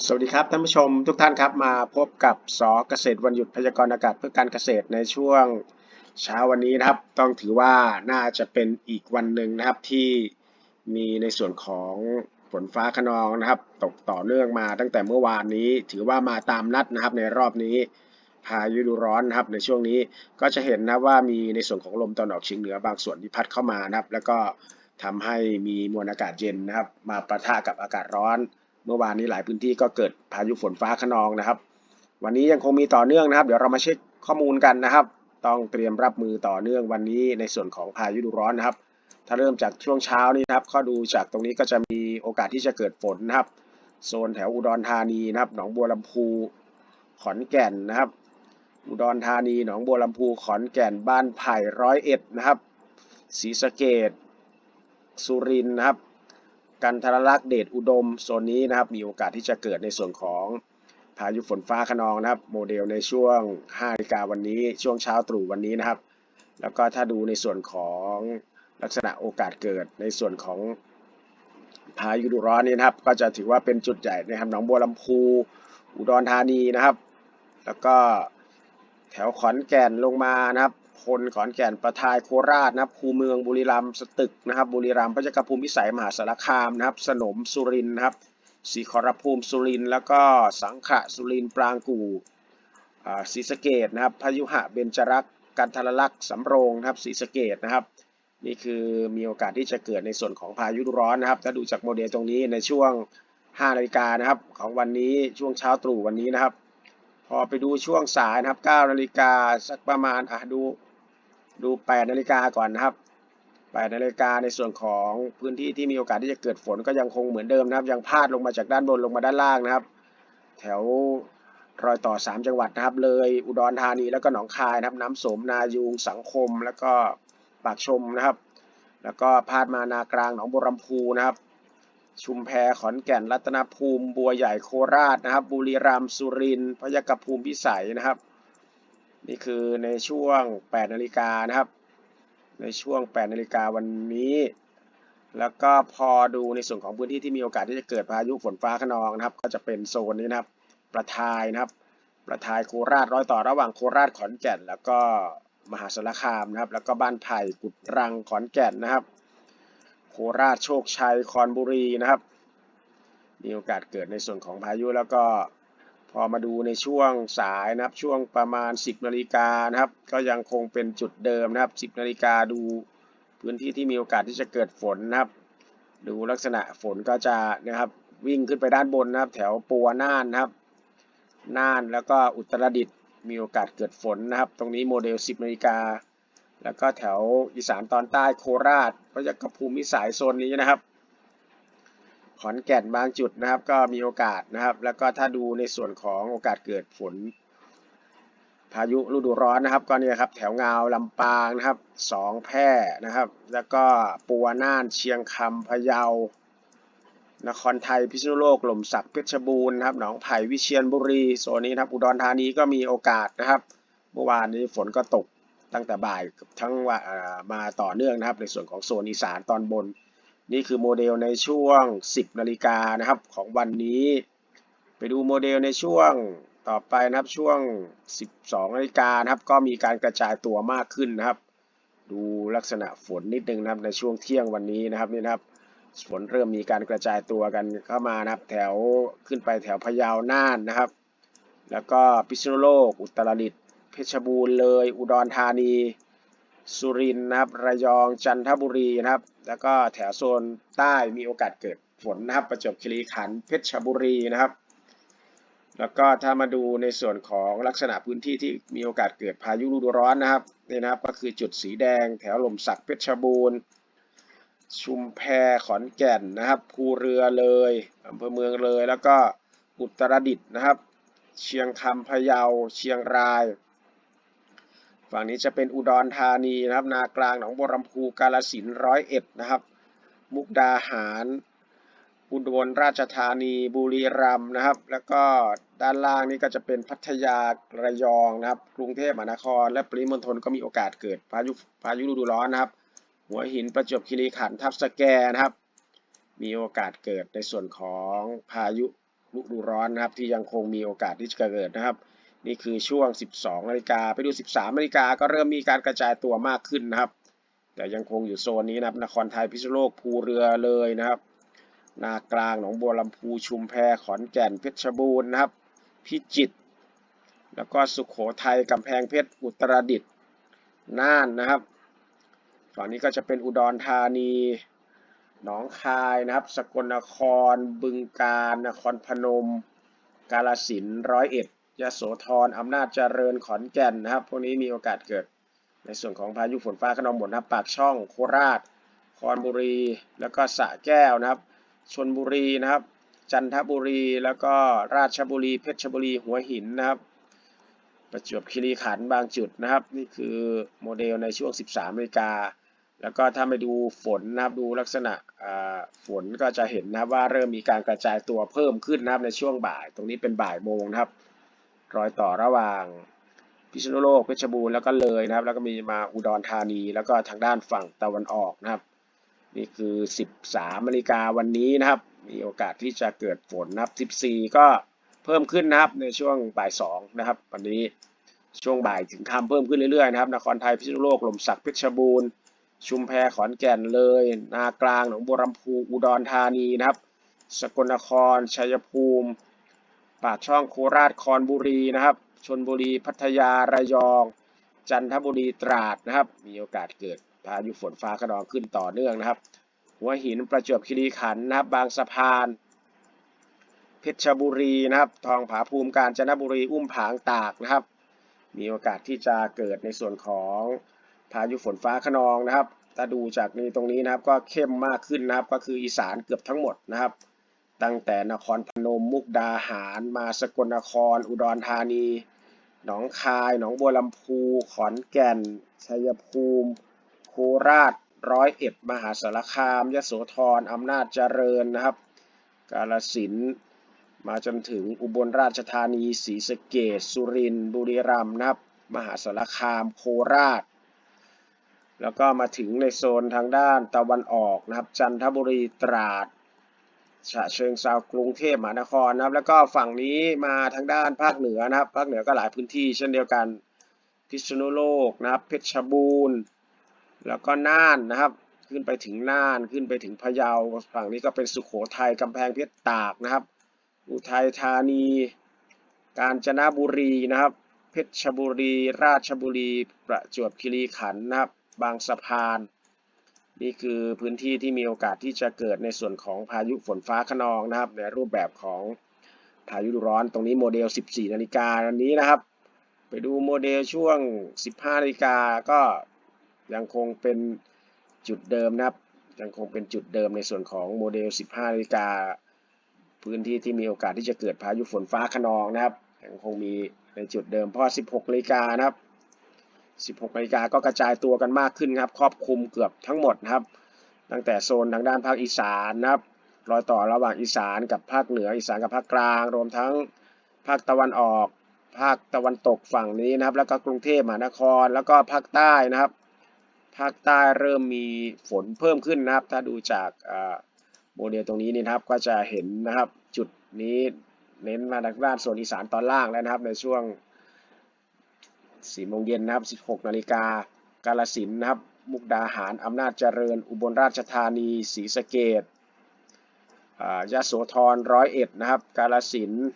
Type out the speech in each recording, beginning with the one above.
สวัสดีครับท่านผู้ชมทุกท่านครับมาพบกับสอเกษตรวันหยุดพยากรณ์อากาศเพื่อการเกษตรในช่วงเช้าวันนี้นะครับ ต้องถือว่าน่าจะเป็นอีกวันหนึ่งนะครับที่มีในส่วนของฝนฟ้าขนองนะครับ ตกต่อเนื่องมาตั้งแต่เมื่อวานนี้ ถือว่ามาตามนัดนะครับในรอบนี้พายุดูร้อนนะครับในช่วงนี้ก็จะเห็นนะว่ามีในส่วนของลมตะวันออกเฉียงเหนือบางส่วนที่พัดเข้ามานะครับ แล้วก็ทำให้มีมวลอากาศเย็นนะครับ มาประทะกับอากาศร้อน เมื่อวานนี้หลายพื้นที่ก็เกิดพายุฝนฟ้าขนองนะครับ วันนี้ยังคงมีต่อเนื่องนะครับ เดี๋ยวเรามาเช็คข้อมูลกันนะครับ ต้องเตรียมรับมือต่อเนื่องวันนี้ในส่วนของพายุดูร้อนนะครับ ถ้าเริ่มจากช่วงเช้านี้นะครับข้อดูจากตรงนี้ก็จะมีโอกาสที่จะเกิดฝนนะครับ โซนแถวอุดรธานีนะครับ หนองบัวลำพู ขอนแก่นนะครับ อุดรธานี หนองบัวลำพู ขอนแก่น บ้านไผ่ร้อยเอ็ดนะครับ ศรีสะเกดสุรินทร์นะครับ กันทรลักษ์เดชอุดมโซนนี้นะครับมีโอกาสที่จะเกิดในส่วนของพายุฝนฟ้าขนองนะครับ โมเดลในช่วง5นาฬิกาวันนี้ ช่วงเช้าตรู่วันนี้นะครับ แล้วก็ถ้าดูในส่วนของลักษณะโอกาสเกิดในส่วนของพายุดูร้อนนี้นะครับ ก็จะถือว่าเป็นจุดใหญ่นะครับหนองบัวลำพูอุดรธานีนะครับ แล้วก็แถวขอนแก่นลงมานะครับ ลขอนแก่นประทายโคราชนะครับคูเมืองบุรีรัมย์สตึกนะครับบุรีรัมย์พระเจ้ากภูมิพิสัยมหาสารคามนะครับสนมสุรินทร์นะครับศรีขอรภูมิสุรินทร์แล้วก็สังขะสุรินทร์ปรางกู่ศรีสะเกดนะครับพยุหะเบญจรักษ์กันทรลักษ์สำโรงนะครับศรีสะเกดนะครับ นี่คือมีโอกาสที่จะเกิดในส่วนของพายุร้อนนะครับ ถ้าดูจากโมเดลตรงนี้ในช่วง5นาฬิกานะครับของวันนี้ช่วงเช้าตรู่วันนี้นะครับ พอไปดูช่วงสายนะครับ9นาฬิกาสักประมาณอะดู ดู8นาฬิกาก่อนนะครับ8นาฬิกาในส่วนของพื้นที่ที่มีโอกาสที่จะเกิดฝนก็ยังคงเหมือนเดิมนะครับ ยังพาดลงมาจากด้านบนลงมาด้านล่างนะครับ แถวรอยต่อ 3 จังหวัดนะครับ เลยอุดรธานีแล้วก็หนองคายนะครับ น้ำสมนายูงสังคม แล้วก็ปากชมนะครับ แล้วก็พาดมานากลางหนองบัวลำพูนะครับ ชุมแพขอนแก่นรัตนภูมิ บัวใหญ่โคราชนะครับ บุรีรัมย์สุรินทร์พยากภูมิพิสัยนะครับ นี่คือในช่วง 8 นาฬิกานะครับ ในช่วง 8 นาฬิกาวันนี้ แล้วก็พอดูในส่วนของพื้นที่ที่มีโอกาสที่จะเกิดพายุฝนฟ้าขนองนะครับ ก็จะเป็นโซนนี้นะครับ ประทายนะครับ ประทายโคราชร้อยต่อระหว่างโคราชขอนแก่น แล้วก็มหาสารคามนะครับ แล้วก็บ้านไผ่กุดรังขอนแก่นนะครับ โคราชโชคชัยคอนบุรีนะครับ มีโอกาสเกิดในส่วนของพายุแล้วก็ พอมาดูในช่วงสายนะครับช่วงประมาณ 10นาฬิกานะครับ ก็ยังคงเป็นจุดเดิมนะครับ 10นาฬิกาดูพื้นที่ที่มีโอกาสที่จะเกิดฝนนะครับ ดูลักษณะฝนก็จะนะครับวิ่งขึ้นไปด้านบนนะครับ แถวปัวน่านนะครับน่านแล้วก็อุตรดิตถ์มีโอกาสเกิดฝนนะครับ ตรงนี้โมเดล 10นาฬิกาแล้วก็แถวอีสานตอนใต้โคราชพระจักรภูมิวิสัยโซนนี้นะครับ ขอนแก่นบางจุดนะครับ ก็มีโอกาสนะครับ แล้วก็ถ้าดูในส่วนของโอกาสเกิดฝน พายุฤดูร้อนนะครับก็เนี่ยครับแถวงาวลำปางนะครับสองแพร่นะครับ แล้วก็ปัวน่านเชียงคำพะเยานครไทยพิษณุโลกหล่มสักเพชรบูรณ์นะครับหนองไผ่วิเชียรบุรีโซนนี้นะครับอุดรธานีก็มีโอกาสนะครับ เมื่อวานนี้ฝนก็ตกตั้งแต่บ่ายทั้งว่ามาต่อเนื่องนะครับ ในส่วนของโซนอีสานตอนบน นี่คือโมเดลในช่วง 10นาฬิกานะครับของวันนี้ ไปดูโมเดลในช่วงต่อไปนะครับช่วง 12นาฬิกานะครับ ก็มีการกระจายตัวมากขึ้นนะครับ ดูลักษณะฝนนิดนึงนะครับในช่วงเที่ยงวันนี้นะครับนี่นะครับฝนเริ่มมีการกระจายตัวกันเข้ามานะครับ แถวขึ้นไปแถวพะเยาน่านนะครับ แล้วก็พิษณุโลก อุตรดิตถ์เพชรบูรณ์เลย อุดรธานี สุรินทร์นะครับระยองจันทบุรีนะครับ แล้วก็แถวโซนใต้มีโอกาสเกิดฝนนะครับ ประจวบคีรีขันธ์เพชรบุรีนะครับ แล้วก็ถ้ามาดูในส่วนของลักษณะพื้นที่ที่มีโอกาสเกิดพายุฤดูร้อนนะครับนี่นะครับก็คือจุดสีแดง แถวลมสักเพชรบูรณ์ชุมแพขอนแก่นนะครับภูเรือเลยอำเภอเมืองเลย แล้วก็อุตรดิตถ์นะครับ เชียงคำพะเยา เชียงราย ฝั่งนี้จะเป็นอุดรธานีนะครับ นากลางหนองบัวลำพูกาฬสินร้อยเอ็ดนะครับ มุกดาหาร อุบลราชธานีบุรีรัมย์นะครับ แล้วก็ด้านล่างนี่ก็จะเป็นพัทยาระยองนะครับ กรุงเทพมหานคร และปริมณฑลก็มีโอกาสเกิดพายุพายุฤดูร้อนนะครับ หัวหินประจวบคีรีขันธ์ทับสแกนะครับ มีโอกาสเกิดในส่วนของพายุฤดูร้อนนะครับ ที่ยังคงมีโอกาสที่จะเกิดนะครับ นี่คือช่วง 12นาฬิกาไปดู 13นาฬิกาก็เริ่มมีการกระจายตัวมากขึ้นนะครับ แต่ยังคงอยู่โซนนี้นะครับนครไทยพิษณุโลกภูเรือเลยนะครับ นากลางหนองบัวลำพูชุมแพขอนแก่นเพชรบูรณ์นะครับ พิจิตรแล้วก็สุขโขทัยกำแพงเพชรอุตรดิตถ์น่านนะครับฝั่งนี้ก็จะเป็นอุดรธานีหนองคายนะครับ สกลนคร บึงกาฬนครพนม กาฬสินธุ์ร้อยเอ็ด ยโสธรอำนาจเจริญขอนแก่นนะครับ พวกนี้มีโอกาสเกิด ในส่วนของพายุฝนฟ้าขนองหมดนะครับปากช่องโคราชคอนบุรี แล้วก็สระแก้วนะครับชนบุรีนะครับ จันทบุรี แล้วก็ราชบุรี เพชรบุรี หัวหินนะครับ ประจวบคีรีขันธ์บางจุดนะครับ นี่คือโมเดลในช่วง 13นาฬิกา แล้วก็ถ้าไปดูฝนนะครับดูลักษณะฝนก็จะเห็นนะว่าเริ่มมีการกระจายตัวเพิ่มขึ้นนะครับในช่วงบ่าย ตรงนี้เป็นบ่ายโมงนะครับ รอยต่อระหว่างพิษณุโลกเพชรบูรณ์แล้วก็เลยนะครับ แล้วก็มีมาอุดรธานี แล้วก็ทางด้านฝั่งตะวันออกนะครับ นี่คือ 13นาฬิกาวันนี้นะครับ มีโอกาสที่จะเกิดฝนนะครับ14 ก็เพิ่มขึ้นนะครับในช่วงบ่าย2นะครับ วันนี้ช่วงบ่ายถึงค่ำเพิ่มขึ้นเรื่อยๆนะครับนครไทยพิษณุโลกลมสักเพชรบูรณ์ชุมแพขอนแก่นเลย นากลางหนองบัวลำพูอุดรธานีนะครับ สกลนครชัยภูมิ ปากช่องโคราชคอนบุรีนะครับชนบุรีพัทยาระยอง จันทบุรีตราดนะครับ มีโอกาสเกิดพายุฝนฟ้าขนองขึ้นต่อเนื่องนะครับ หัวหินประจวบคีรีขันธ์นะครับ บางสะพาน เพชรบุรีนะครับ ทองผาภูมิกาญจนบุรีอุ้มผางตากนะครับ มีโอกาสที่จะเกิดในส่วนของพายุฝนฟ้าขนองนะครับถ้าดูจากนี้ตรงนี้นะครับก็เข้มมากขึ้นนะครับ ก็คืออีสานเกือบทั้งหมดนะครับ ตั้งแต่นครพนมมุกดาหาร มาสกลนคร อุดรธานี หนองคาย หนองบัวลำพู ขอนแก่น ชัยภูมิ โคราช ร้อยเอ็ด มหาสารคาม ยโสธร อำนาจเจริญนะครับ กาฬสิน มาจนถึงอุบลราชธานี ศรีสะเกษสุรินทร์ บุรีรัมย์นะครับ มหาสารคาม โคราช แล้วก็มาถึงในโซนทางด้านตะวันออกนะครับ จันทบุรี ตราด ฉะเชิงเทรากรุงเทพมหานครนะครับ แล้วก็ฝั่งนี้มาทางด้านภาคเหนือนะครับ ภาคเหนือก็หลายพื้นที่เช่นเดียวกัน พิษณุโลกนะครับ เพชรบูรณ์ แล้วก็น่านนะครับ ขึ้นไปถึงน่าน ขึ้นไปถึงพะเยา ฝั่งนี้ก็เป็นสุขโขทัยกำแพงเพชรตากนะครับ อุทัยธานี กาญจนบุรีนะครับ เพชรบุรี ราชบุรี ประจวบคีรีขันธ์นะครับ บางสะพาน นี่คือพื้นที่ที่มีโอกาสที่จะเกิดในส่วนของพายุฝนฟ้าขนองนะครับ ในรูปแบบของพายุร้อนตรงนี้โมเดล 14 นาฬิกาอันนี้นะครับ ไปดูโมเดลช่วง 15 นาฬิกาก็ยังคงเป็นจุดเดิมนะครับ ยังคงเป็นจุดเดิมในส่วนของโมเดล 15 นาฬิกาพื้นที่ที่มีโอกาสที่จะเกิดพายุฝนฟ้าขนองนะครับยังคงมีในจุดเดิมพราะ16 นาฬิกานะครับ 16นาฬิกาก็กระจายตัวกันมากขึ้นครับ ครอบคลุมเกือบทั้งหมดนะครับ ตั้งแต่โซนทางด้านภาคอีสานนะครับรอยต่อระหว่างอีสานกับภาคเหนืออีสานกับภาคกลาง รวมทั้งภาคตะวันออก ภาคตะวันตกฝั่งนี้นะครับ แล้วก็กรุงเทพมหานคร แล้วก็ภาคใต้นะครับ ภาคใต้เริ่มมีฝนเพิ่มขึ้นนะครับ ถ้าดูจากโมเดลตรงนี้นี่นะครับก็จะเห็นนะครับจุดนี้เน้นมาทางด้านโซนอีสานตอนล่างแล้วนะครับในช่วง 4โมงเย็นนะครับ16นาฬิกากาฬสินธุ์นะครับ มุกดาหารอำนาจเจริญ อุบลราชธานีศรีสะเกษอ่ายโสธรร้อยเอ็ดนะครับ กาฬสินธุ์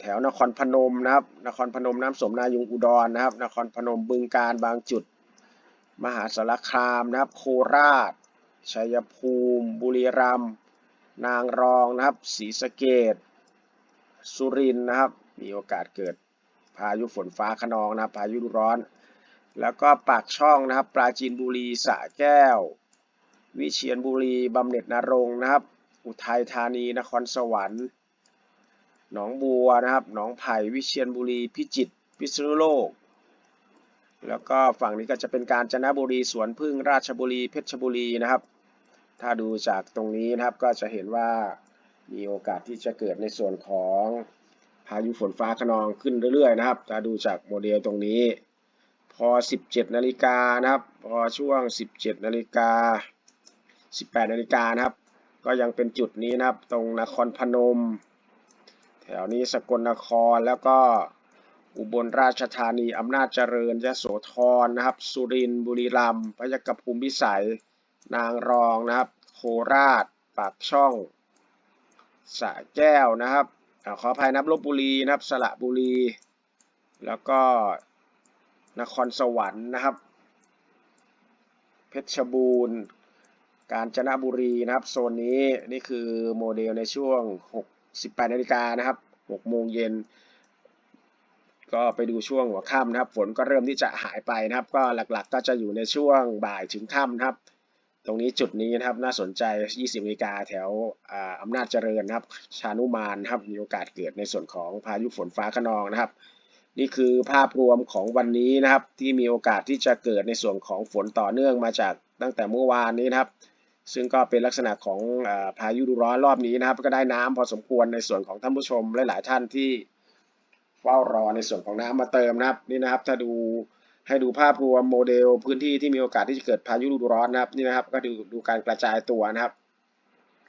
แถวนครพนมนะครับ นครพนมน้ำสมนายุงอุดรนะครับ นครพนมบึงการบางจุด มหาสารคามนะครับ โคราช ชัยภูมิ บุรีรัมย์ นางรองนะครับ ศรีสะเกษสุรินทร์นะครับ มีโอกาสเกิด พายุฝนฟ้าขนองนะครับพายุร้อน แล้วก็ปากช่องนะครับ ปราจีนบุรีสระแก้ว วิเชียรบุรีบำเหน็จนรงนะครับ อุทัยธานีนครสวรรค์หนองบัวนะครับหนองไผ่วิเชียรบุรี พิจิตรพิษณุโลก แล้วก็ฝั่งนี้ก็จะเป็นการจนบุรีสวนพึ่งราชบุรีเพชรบุรีนะครับ ถ้าดูจากตรงนี้นะครับก็จะเห็นว่ามีโอกาสที่จะเกิดในส่วนของ พายุฝนฟ้าขนองขึ้นเรื่อยๆนะครับถ้าดูจากโมเดลตรงนี้ พอ 17 นาฬิกานะครับ พอช่วง 17 นาฬิกา 18 นาฬิกานะครับ ก็ยังเป็นจุดนี้นะครับ ตรงนครพนม แถวนี้สกลนครแล้วก็อุบลราชธานีอำนาจเจริญยะโสธรนะครับ สุรินทร์บุรีรัมย์พยกภูมิพิสัย นางรองนะครับ โคราช ปากช่องสระแก้วนะครับ ขออภัยนะครับลบบุรีนะครับสระบุรี แล้วก็นครสวรรค์นะครับ เพชรบูรณ์กาญจนบุรีนะครับโซนนี้นี่คือโมเดลในช่วง 6 18นาฬิกานะครับ6โมงเย็นก็ไปดูช่วงหัวค่ำนะครับ ฝนก็เริ่มที่จะหายไปนะครับ ก็หลักๆ ก็จะอยู่ในช่วงบ่ายถึงค่ำนะครับ ตรงนี้จุดนี้นะครับน่าสนใจ 20นาฬิกาแถวอ่าอำนาจเจริญนะครับ ชานุมานนะครับมีโอกาสเกิดในส่วนของพายุฝนฟ้าคะนองนะครับ นี่คือภาพรวมของวันนี้นะครับ ที่มีโอกาสที่จะเกิดในส่วนของฝนต่อเนื่องมาจากตั้งแต่เมื่อวานนี้นะครับ ซึ่งก็เป็นลักษณะของพายุดูร้อนรอบนี้นะครับ ก็ได้น้ำพอสมควรในส่วนของท่านผู้ชมหลาย ๆ ท่านที่เฝ้ารอในส่วนของน้ำมาเติมนะครับนี่นะครับถ้าดู ให้ดูภาพรวมโมเดลพื้นที่ที่มีโอกาสที่จะเกิดพายุฤดูร้อนนะครับนี่นะครับก็ดูดูการกระจายตัวนะครับ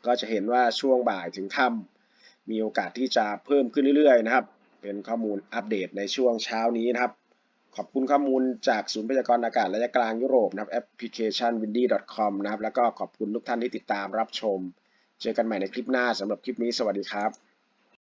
ก็จะเห็นว่าช่วงบ่ายถึงค่ำมีโอกาสที่จะเพิ่มขึ้นเรื่อยๆนะครับ เป็นข้อมูลอัปเดตในช่วงเช้านี้นะครับ ขอบคุณข้อมูลจากศูนย์พยากรณ์อากาศระยะกลางยุโรปนะครับแอปพลิเคชัน windy.com นะครับแล้วก็ขอบคุณทุกท่านที่ติดตามรับชม เจอกันใหม่ในคลิปหน้าสำหรับคลิปนี้สวัสดีครับ